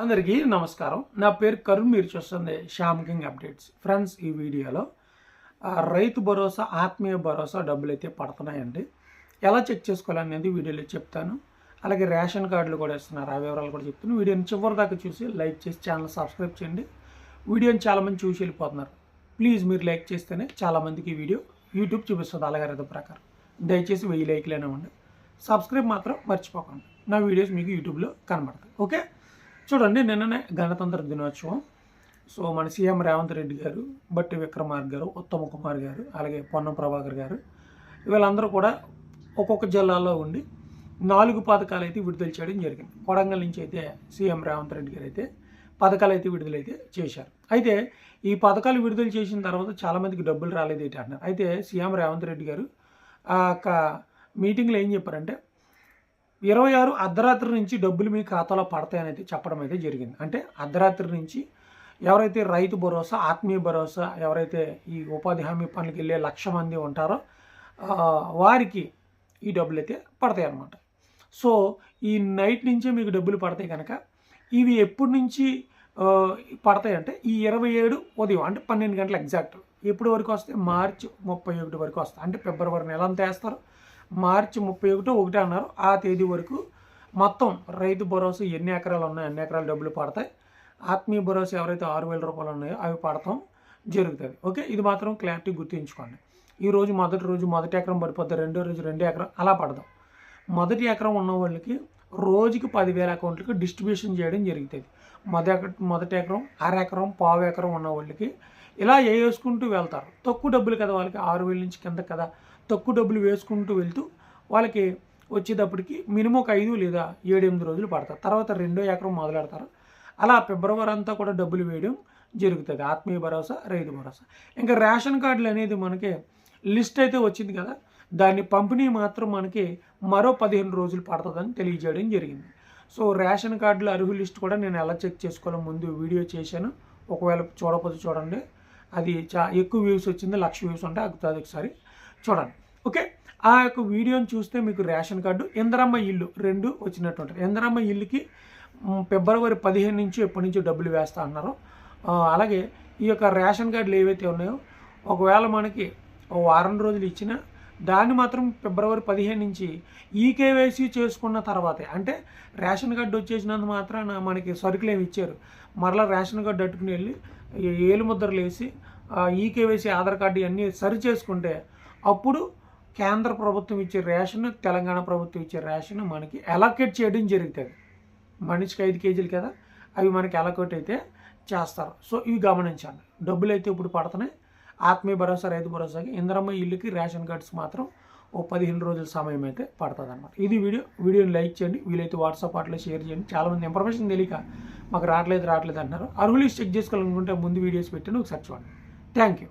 అందరికీ నమస్కారం. నా పేరు కరుణ్ మీరు చూస్తుంది శ్యామ్ కింగ్ అప్డేట్స్. ఫ్రెండ్స్ ఈ వీడియోలో రైతు భరోసా ఆత్మీయ భరోసా డబ్బులు అయితే పడుతున్నాయండి. ఎలా చెక్ చేసుకోవాలనేది వీడియోలో చెప్తాను. అలాగే రేషన్ కార్డులు కూడా ఇస్తున్నారు. ఆ వివరాలు కూడా చెప్తాను. వీడియోని చివరి దాకా చూసి లైక్ చేసి ఛానల్ సబ్స్క్రైబ్ చేయండి. వీడియోని చాలామంది చూసి వెళ్ళిపోతున్నారు. ప్లీజ్ మీరు లైక్ చేస్తేనే చాలామందికి ఈ వీడియో యూట్యూబ్ చూపిస్తుంది. అలాగే ప్రకారం. దయచేసి వెయ్యి లైక్లు సబ్స్క్రైబ్ మాత్రం మర్చిపోకండి. నా వీడియోస్ మీకు యూట్యూబ్లో కనబడతాయి. ఓకే? చూడండి నిన్ననే గణతంత్ర దినోత్సవం. సో మన సీఎం రేవంత్ రెడ్డి గారు బట్టి విక్రమార్క గారు ఉత్తమ కుమార్ గారు అలాగే పొన్నం ప్రభాకర్ గారు వీళ్ళందరూ కూడా ఒక్కొక్క జిల్లాలో ఉండి నాలుగు పథకాలు అయితే విడుదల చేయడం జరిగింది. కొడంగల్ నుంచి అయితే సీఎం రేవంత్ రెడ్డి గారు అయితే పథకాలు అయితే విడుదలైతే చేశారు. అయితే ఈ పథకాలు విడుదల చేసిన తర్వాత చాలామందికి డబ్బులు రాలేదు ఏంటి అంటున్నారు. అయితే సీఎం రేవంత్ రెడ్డి గారు ఆ యొక్క మీటింగ్లో ఏం చెప్పారంటే ఇరవై ఆరు అర్ధరాత్రి నుంచి డబ్బులు మీ ఖాతాలో పడతాయని అయితే చెప్పడం అయితే జరిగింది. అంటే అర్ధరాత్రి నుంచి ఎవరైతే రైతు భరోసా ఆత్మీయ భరోసా ఎవరైతే ఈ ఉపాధి హామీ పనులకు వెళ్ళే లక్ష మంది ఉంటారో వారికి ఈ డబ్బులు అయితే పడతాయి అన్నమాట సో ఈ నైట్ నుంచే మీకు డబ్బులు పడతాయి కనుక ఇవి ఎప్పటి నుంచి పడతాయంటే ఈ ఇరవై ఏడు ఉదయం అంటే పన్నెండు గంటల ఎగ్జాక్ట్ ఎప్పుడు వరకు వస్తాయి? మార్చి ముప్పై ఒకటి వరకు వస్తాయి. అంటే ఫిబ్రవరి నెల అంతా వేస్తారు. మార్చి ముప్పై ఒకటో ఒకటి అన్నారు. ఆ తేదీ వరకు మొత్తం రైతు భరోసా ఎన్ని ఎకరాలు ఉన్నాయో అన్ని ఎకరాలు డబ్బులు పడతాయి. ఆత్మీయ భరోసా ఎవరైతే ఆరు వేల రూపాయలు ఉన్నాయో అవి పడతాం జరుగుతుంది. ఓకే? ఇది మాత్రం క్లారిటీ గుర్తుంచుకోండి. ఈ రోజు మొదటి రోజు మొదటి ఎకరం పడిపోద్ది రెండో రోజు రెండో ఎకరం అలా పడదాం మొదటి ఎకరం ఉన్న వాళ్ళకి రోజుకి పదివేల అకౌంట్లకి డిస్ట్రిబ్యూషన్ చేయడం జరుగుతుంది. మొదటి మొదటి ఎకరం అర ఎకరం పావు ఎకరం ఉన్న వాళ్ళకి ఇలా వేసుకుంటూ వెళ్తారు. తక్కువ డబ్బులు కదా వాళ్ళకి ఆరు వేల నుంచి కింద కదా తక్కువ డబ్బులు వేసుకుంటూ వెళ్తూ వాళ్ళకి వచ్చేటప్పటికి మినిమం ఒక ఐదు లేదా ఏడెనిమిది రోజులు పడతారు. తర్వాత రెండో ఎకరం మొదలెడతారు. అలా ఫిబ్రవరి అంతా కూడా డబ్బులు వేయడం జరుగుతుంది. ఆత్మీయ భరోసా రైతు భరోసా. ఇంకా రేషన్ కార్డులు అనేది మనకి లిస్ట్ అయితే వచ్చింది కదా. దాన్ని పంపిణీ మాత్రం మనకి మరో పదిహేను రోజులు పడుతుందని తెలియజేయడం జరిగింది. సో రేషన్ కార్డుల అర్హు లిస్ట్ కూడా నేను ఎలా చెక్ చేసుకోవాలో ముందు వీడియో చేశాను. ఒకవేళ చూడకపోతే చూడండి. అది చా ఎక్కువ వ్యూస్ వచ్చింది లక్ష వ్యూస్ ఉంటే అది ఒకసారి. చూడండి. ఓకే? ఆ యొక్క వీడియోని చూస్తే మీకు రేషన్ కార్డు ఇందరమ్మ ఇల్లు రెండు వచ్చినట్టు ఉంటుంది ఇందరమ్మ ఇల్లుకి ఫిబ్రవరి పదిహేను నుంచి ఎప్పటి నుంచో డబ్బులు వేస్తా అన్నారు. అలాగే ఈ యొక్క రేషన్ కార్డులు ఏవైతే ఉన్నాయో ఒకవేళ మనకి ఓ వారం రోజులు ఇచ్చినా దాన్ని మాత్రం ఫిబ్రవరి పదిహేను నుంచి ఈకేవైసీ చేసుకున్న తర్వాతే. అంటే రేషన్ కార్డు వచ్చేసినంత మాత్రాన మనకి సరుకులు ఏమి ఇచ్చారు. మరలా రేషన్ కార్డు అట్టుకుని వెళ్ళి ఏలు ముద్రలు వేసి ఈకేవైసీ ఆధార్ కార్డు ఇవన్నీ సరి చేసుకుంటే అప్పుడు కేంద్ర ప్రభుత్వం ఇచ్చే రేషన్ తెలంగాణ ప్రభుత్వం ఇచ్చే రేషన్ మనకి అలొకేట్ చేయడం జరుగుతుంది. మనిషికి ఐదు కేజీలు కదా అవి మనకి అలొకేట్ అయితే చేస్తారు. సో ఇవి గమనించండి. డబ్బులు అయితే ఇప్పుడు పడుతున్నాయి. ఆత్మీయ భరోసా రైతు భరోసాకి ఇంద్రమ్మ ఇల్లుకి రేషన్ కార్డ్స్ మాత్రం ఓ పదిహేను రోజుల సమయం అయితే పడుతుంది అన్నమాట ఇది వీడియో వీడియోని లైక్ చేయండి. వీలైతే వాట్సాప్ అట్లా షేర్ చేయండి. చాలామంది ఇన్ఫర్మేషన్ తెలియక మాకు రావట్లేదు రావట్లేదు అంటున్నారు. అర్హులు చెక్ చేసుకోవాలనుకుంటే ముందు వీడియోస్ పెట్టండి. ఒకసారి చూడండి. Thank you.